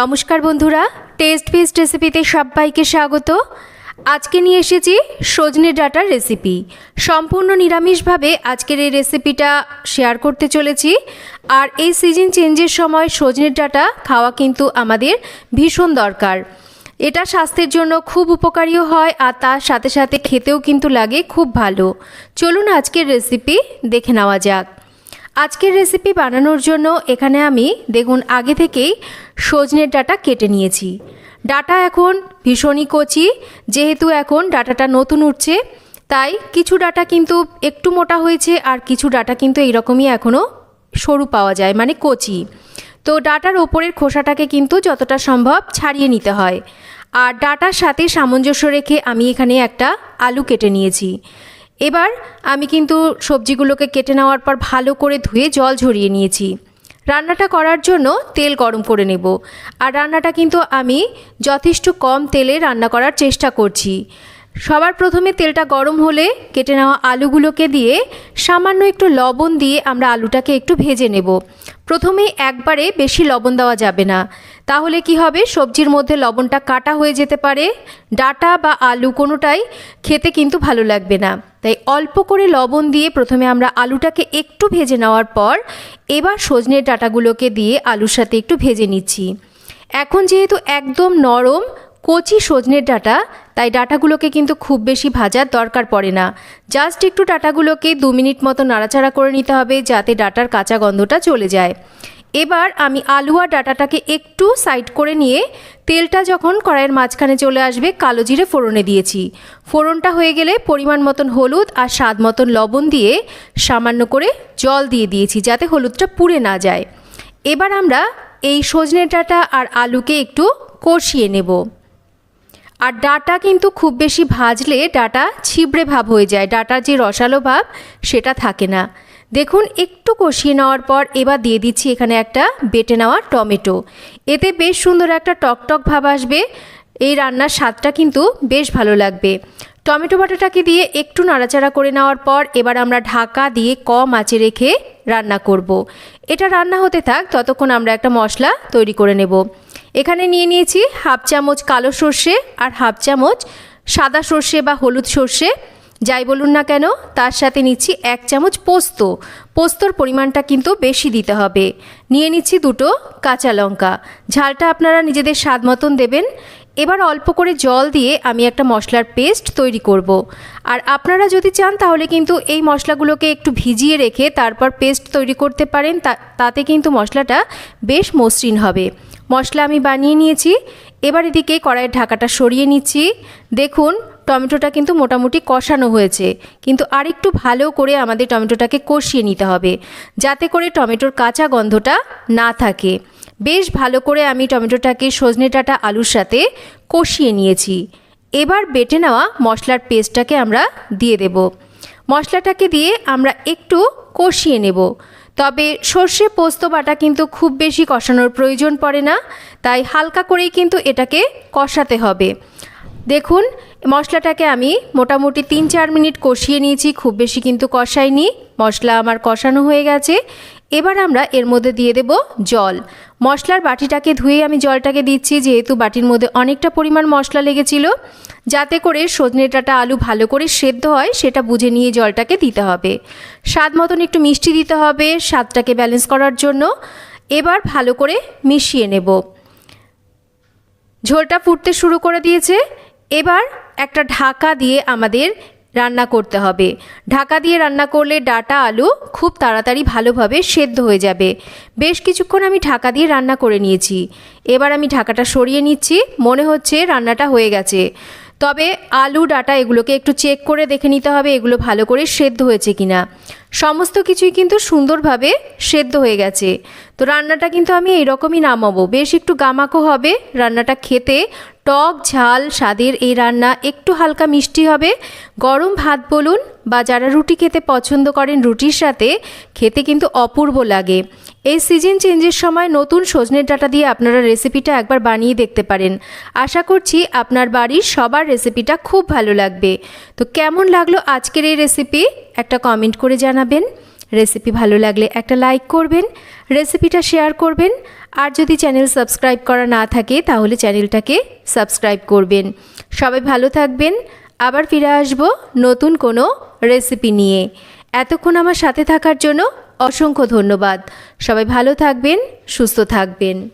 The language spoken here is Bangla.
নমস্কার বন্ধুরা টেস্ট ফিস্ট রেসিপিতে সবাইকে স্বাগত। আজকে নিয়ে এসেছি সজনে ডাটার রেসিপি সম্পূর্ণ নিরামিষভাবে আজকের এই রেসিপিটা শেয়ার করতে চলেছি। আর এই সিজন চেঞ্জের সময় সজনের ডাটা খাওয়া কিন্তু আমাদের ভীষণ দরকার। এটা স্বাস্থ্যের জন্য খুব উপকারীও হয় আর তার সাথে সাথে খেতেও কিন্তু লাগে খুব ভালো। চলুন আজকের রেসিপি দেখে নেওয়া যাক। আজকের রেসিপি বানানোর জন্য এখানে আমি দেখুন আগে থেকেই সজনের ডাটা কেটে নিয়েছি। ডাটা এখন ভীষণই কচি, যেহেতু এখন ডাটাটা নতুন উঠছে, তাই কিছু ডাটা কিন্তু একটু মোটা হয়েছে আর কিছু ডাটা কিন্তু এইরকমই এখনও সরু পাওয়া যায় মানে কচি। তো ডাটার ওপরের খোসাটাকে কিন্তু যতটা সম্ভব ছাড়িয়ে নিতে হয়। আর ডাটার সাথে সামঞ্জস্য রেখে আমি এখানে একটা আলু কেটে নিয়েছি। এবার আমি কিন্তু সবজিগুলোকে কেটে নেওয়ার পর ভালো করে ধুয়ে জল ঝরিয়ে নিয়েছি। রান্নাটা করার জন্য তেল গরম করে নেব। আর রান্নাটা কিন্তু আমি যথেষ্ট কম তেলে রান্না করার চেষ্টা করছি। সবার প্রথমে তেলটা গরম হলে কেটে নেওয়া আলুগুলোকে দিয়ে সামান্য একটু লবণ দিয়ে আমরা আলুটাকে একটু ভেজে নেব। প্রথমে একবারে বেশি লবণ দেওয়া যাবে না। তাহলে কি হবে? সবজির মধ্যে লবণটা কাটা হয়ে যেতে পারে। ডাটা বা আলু কোনোটাই খেতে কিন্তু ভালো লাগবে না। তাই অল্প করে লবণ দিয়ে প্রথমে আমরা আলুটাকে একটু ভেজে নেওয়ার পর এবার সজনের ডাটাগুলোকে দিয়ে আলুর সাথে একটু ভেজে নিচ্ছি। এখন যেহেতু একদম নরম, কচি সজনের ডাটা তাই ডাটাগুলোকে কিন্তু খুব বেশি ভাজার দরকার পড়ে না। জাস্ট একটু ডাটাগুলোকে দু মিনিট মতো নাড়াচাড়া করে নিতে হবে যাতে ডাটার কাঁচা গন্ধটা চলে যায়। এবার আমি আলু আর ডাটাটাকে একটু সাইড করে নিয়ে তেলটা যখন কড়াইয়ের মাঝখানে চলে আসবে কালো জিরে ফোড়নে দিয়েছি। ফোড়নটা হয়ে গেলে পরিমাণ মতন হলুদ আর স্বাদ মতন লবণ দিয়ে সামান্য করে জল দিয়ে দিয়েছি যাতে হলুদটা পুড়ে না যায়। এবার আমরা এই সজনে ডাটা আর আলুকে একটু কষিয়ে নেব। আর ডাটা কিন্তু খুব বেশি ভাজলে ডাটা ছিবড়ে ভাব হয়ে যায়। ডাটার যে রসালো ভাব, সেটা থাকে না। দেখুন, একটু কষিয়ে নেওয়ার পর এবার দিয়ে দিচ্ছি এখানে একটা বেটে নেওয়া টমেটো। এতে বেশ সুন্দর একটা টকটক ভাব আসবে। এই রান্নার স্বাদটা কিন্তু বেশ ভালো লাগবে। টমেটো বাটাটাকে দিয়ে একটু নাড়াচাড়া করে নেওয়ার পর এবার আমরা ঢাকা দিয়ে কম আঁচে রেখে রান্না করব। এটা রান্না হতে থাক, ততক্ষণ আমরা একটা মশলা তৈরি করে নেব। এখানে নিয়ে নিয়েছি হাফ চামচ কালো সর্ষে আর হাফ চামচ সাদা সর্ষে বা হলুদ সর্ষে। যাই বলুন না কেন, তার সাথে নিচ্ছি এক চামচ পোস্ত। পোস্তর পরিমাণটা কিন্তু বেশি দিতে হবে। নিয়ে নিচ্ছি দুটো কাঁচা লঙ্কা। ঝালটা আপনারা নিজেদের স্বাদ মতন দেবেন। এবার অল্প করে জল দিয়ে আমি একটা মশলার পেস্ট তৈরি করব। আর আপনারা যদি চান তাহলে কিন্তু এই মশলাগুলোকে একটু ভিজিয়ে রেখে তারপর পেস্ট তৈরি করতে পারেন তাতে কিন্তু মশলাটা বেশ মসৃণ হবে। মশলা আমি বানিয়ে নিয়েছি। এবার এদিকে কড়াইয়ের ঢাকাটা সরিয়ে নিচ্ছি। দেখুন, টমেটোটা কিন্তু মোটামুটি কষানো হয়েছে। কিন্তু আরেকটু ভালো করে আমাদের টমেটোটাকে কষিয়ে নিতে হবে, যাতে করে টমেটোর কাঁচা গন্ধটা না থাকে। বেশ ভালো করে আমি টমেটোটাকে সজনে ডাঁটা আলুর সাথে কষিয়ে নিয়েছি। এবার বেটে নেওয়া মশলার পেস্টটাকে আমরা দিয়ে দেব। মশলাটাকে দিয়ে আমরা একটু কষিয়ে নেব। তবে সর্ষে পোস্ত বাটা কিন্তু খুব বেশি কষানোর প্রয়োজন পড়ে না, তাই হালকা করেই কিন্তু এটাকে কষাতে হবে। দেখুন, মশলাটাকে আমি মোটামুটি তিন চার মিনিট কষিয়ে নিয়েছি, খুব বেশি কিন্তু কষাইনি। মশলা আমার কষানো হয়ে গেছে। এবার আমরা এর মধ্যে দিয়ে দেব জল। মশলার বাটিটাকে ধুয়ে আমি জলটাকে দিচ্ছি, যেহেতু বাটির মধ্যে অনেকটা পরিমাণ মশলা লেগেছিল। যাতে করে সজনে ডাঁটা আলু ভালো করে সেদ্ধ হয়, সেটা বুঝে নিয়ে জলটাকে দিতে হবে। স্বাদ মতন একটু মিষ্টি দিতে হবে স্বাদটাকে ব্যালেন্স করার জন্য। এবার ভালো করে মিশিয়ে নেব। ঝোলটা ফুটতে শুরু করে দিয়েছে। এবার একটা ঢাকা দিয়ে আমাদের রান্না করতে হবে। ঢাকা দিয়ে রান্না করলে ডাটা, আলু খুব তাড়াতাড়ি ভালোভাবে সেদ্ধ হয়ে যাবে। বেশ কিছুক্ষণ আমি ঢাকা দিয়ে রান্না করে নিয়েছি। এবার আমি ঢাকাটা সরিয়ে নিচ্ছি। মনে হচ্ছে রান্নাটা হয়ে গেছে। তবে আলু, ডাটা এগুলোকে একটু চেক করে দেখে নিতে হবে এগুলো ভালো করে সেদ্ধ হয়েছে কিনা। সমস্ত কিছুই কিন্তু সুন্দরভাবে সেদ্ধ হয়ে গেছে। তো রান্নাটা কিন্তু আমি এইরকমই নামাবো। বেশ একটু গামাকো হবে রান্নাটা খেতে। টক, ঝাল, স্বাদের এই রান্না একটু হালকা মিষ্টি হবে। গরম ভাত বলুন বা যারা রুটি খেতে পছন্দ করেন রুটির সাথে, খেতে কিন্তু অপূর্ব লাগে। এই সিজন চেঞ্জের সময় নতুন সজনের ডাটা দিয়ে আপনারা রেসিপিটা একবার বানিয়ে দেখতে পারেন। আশা করছি আপনার বাড়ির সবার রেসিপিটা খুব ভালো লাগবে। তো কেমন লাগল আজকের এই রেসিপি? একটা কমেন্ট করে জানাবেন। রেসিপি ভালো লাগলে একটা লাইক করবেন, রেসিপিটা শেয়ার করবেন। আর যদি চ্যানেল সাবস্ক্রাইব করা না থাকে, তাহলে চ্যানেলটাকে সাবস্ক্রাইব করবেন। সবাই ভালো থাকবেন। আবার ফিরে আসব নতুন কোনো রেসিপি নিয়ে। এতক্ষণ আমার সাথে থাকার জন্য অসংখ্য ধন্যবাদ। সবাই ভালো থাকবেন সুস্থ থাকবেন।